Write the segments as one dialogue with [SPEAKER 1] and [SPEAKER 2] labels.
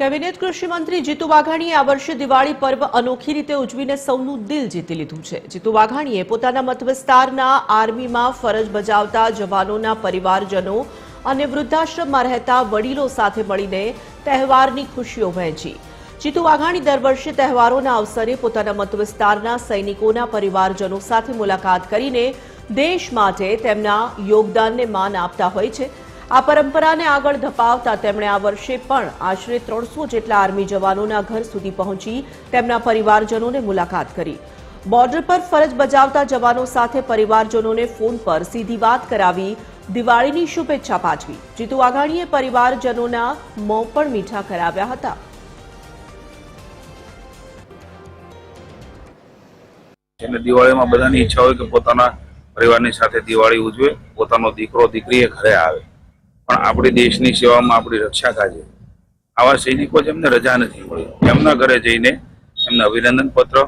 [SPEAKER 1] Cabinet કૃષિ મંત્રી જીતુ વાઘાણીએ આ વર્ષે દિવાળી પર્વ અનોખી રીતે ઉજવીને સૌનું દિલ જીતી લીધું છે. જીતુ વાઘાણીએ પોતાના મત વિસ્તારના આર્મીમાં ફરજ બજાવતા જવાનોના પરિવારજનો અને વૃદ્ધાશ્રમમાં રહેતા વડીલો સાથે મળીને તહેવારની ખુશીઓ વહેંચી. જીતુ વાઘાણી દર વર્ષે તહેવારોના અવસરે પોતાના મત વિસ્તારના સૈનિકોના પરિવારજનો સાથે મુલાકાત કરીને દેશ માટે તેમના યોગદાનને માન આપતા હોય છે. આ પરંપરાને આગળ ધપાવતા તેમણે આ વર્ષે પણ આશરે ત્રણસો જેટલા આર્મી જવાનોના ઘર સુધી પહોંચી તેમના પરિવારજનોને મુલાકાત કરી. બોર્ડર પર ફરજ બજાવતા જવાનો સાથે પરિવારજનોને ફોન પર સીધી વાત કરાવી દિવાળીની શુભેચ્છા પાઠવી. જીતુ વાઘાણીએ પરિવારજનોના મોં પણ મીઠા કરાવ્યા હતા.
[SPEAKER 2] એટલે દિવાળીમાં બધાની ઈચ્છા હોય કે પોતાના પરિવારની સાથે દિવાળી ઉજવે, પોતાનો દીકરો, દીકરી ઘરે આવે. પણ આપણી દેશની સેવામાં આપણી રક્ષા કાજે. આવા સૈનિકો જેમને રજા નથી મળી. એમના ઘરે જઈને એમને અભિનંદન પત્ર,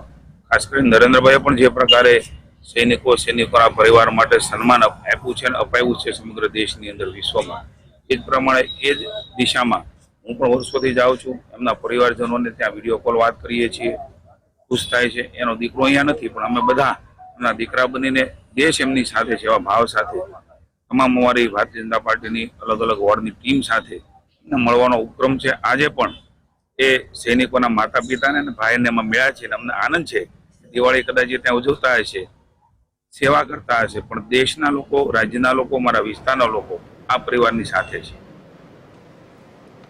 [SPEAKER 2] ખાસ કરીને નરેન્દ્રભાઈએ પણ જે પ્રકારે સૈનિકો, સૈનિકોના પરિવાર માટે સન્માન આપ્યું છે અને અપાયું છે સમગ્ર દેશની અંદર વિશ્વમાં. એ જ પ્રમાણે એ જ દિશામાં હું પણ વર્ષોથી જાઉં છું. એમના પરિવારજનોને ત્યાં વીડિયો કોલ વાત કરીએ છીએ. ખુશ થાય છે. એનો દીકરો અહીંયા નથી, પણ અમે બધા એમના દીકરા બનીને દેશ એમની સાથે છે, એવા ભાવ સાથે તમામ અમારી ભારતીય જનતા પાર્ટીની અલગ અલગ વોર્ડની ટીમ સાથે મળવાનો ઉપક્રમ છે. આજે પણ એ સૈનિકોના માતા પિતાને અને ભાઈને એમાં મળ્યા છે અને અમને આનંદ છે. દિવાળી કદાચ ત્યાં ઉજવતા હશે, સેવા કરતા હશે, પણ દેશના લોકો, રાજ્યના લોકો મારા વિસ્તારના લોકો આ પરિવારની સાથે છે.